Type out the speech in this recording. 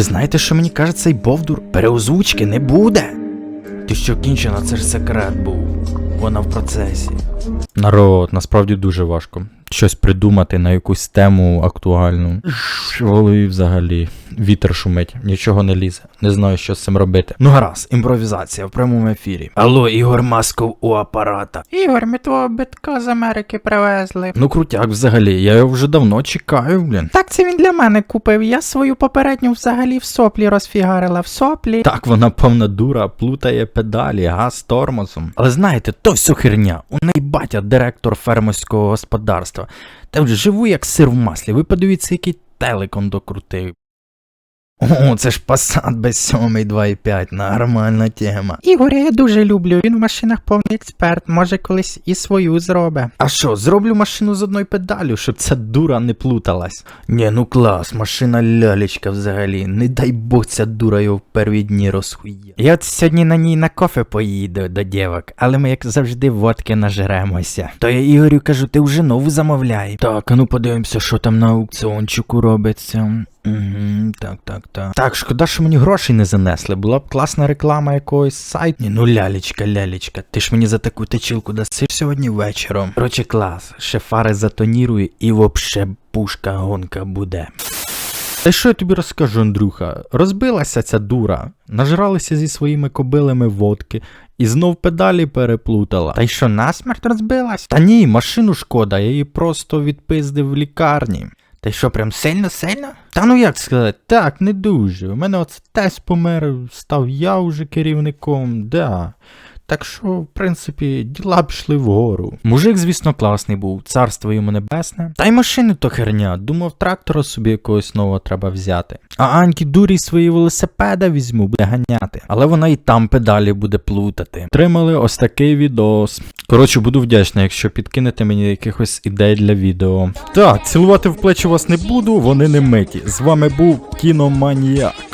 ви знаєте, що мені каже цей Бовдур? Переозвучки не буде. Ти що кінчена, це ж секрет був. Вона в процесі. Народ, насправді дуже важко. Щось придумати на якусь тему актуальну. Голові взагалі. Вітер шумить, нічого не лізе. Не знаю, що з цим робити. Ну гаразд, імпровізація в прямому ефірі. Алло, Ігор Масков у апарата. Ігор, ми твого битка з Америки привезли. Ну крутяк взагалі, я його вже давно чекаю, блін. Так це він для мене купив. Я свою попередню взагалі в соплі розфігарила в соплі. Так, вона повна дура, плутає педалі, газ тормозом. Але знаєте, то все херня. У неї батя директор фермерського господарства. Та вже живу як сир в маслі. Ви подивіться, який телекон докрутив. О, це ж Passat без 7 2.5, нормальна тема. Ігоря я дуже люблю. Він в машинах повний експерт, може колись і свою зробить. А що, зроблю машину з одною педалю, щоб ця дура не плуталась. Ні, ну клас, машина лялечка взагалі. Не дай Бог ця дура його в перві дні розхує. Я от сьогодні на ній на кофе поїду до дівок, але ми як завжди водки нажеремося. То я Ігорю кажу, ти вже нову замовляй. Так, а ну подивимося, що там на аукціончику робиться. Угу, так, так, так. Так, шкода, що мені грошей не занесли. Була б класна реклама якогось сайту. Ну лялечка, лялечка, ти ж мені за таку точилку дасиш сьогодні вечором. Короче, клас, ще фари затонірую і вообще пушка гонка буде. Та що я тобі розкажу, Андрюха? Розбилася ця дура, нажралися зі своїми кобилами водки і знов педалі переплутала. Та й що насмерть розбилась? Та ні, машину шкода, я її просто відпиздив в лікарні. Та й що, прям сильно-сильно? Та ну як сказати, так, не дуже. У мене оце тесть помер, став я вже керівником, да. Так що, в принципі, діла пішли вгору. Мужик, звісно, класний був, царство йому небесне. Та й машини то херня, думав, трактора собі якогось нового треба взяти. А Аньки дурі свої велосипеда візьму, буде ганяти. Але вона і там педалі буде плутати. Тримали ось такий відос. Коротше, буду вдячний, якщо підкинете мені якихось ідей для відео. Так, цілувати в плечі вас не буду, вони не миті. З вами був кіноманіяк.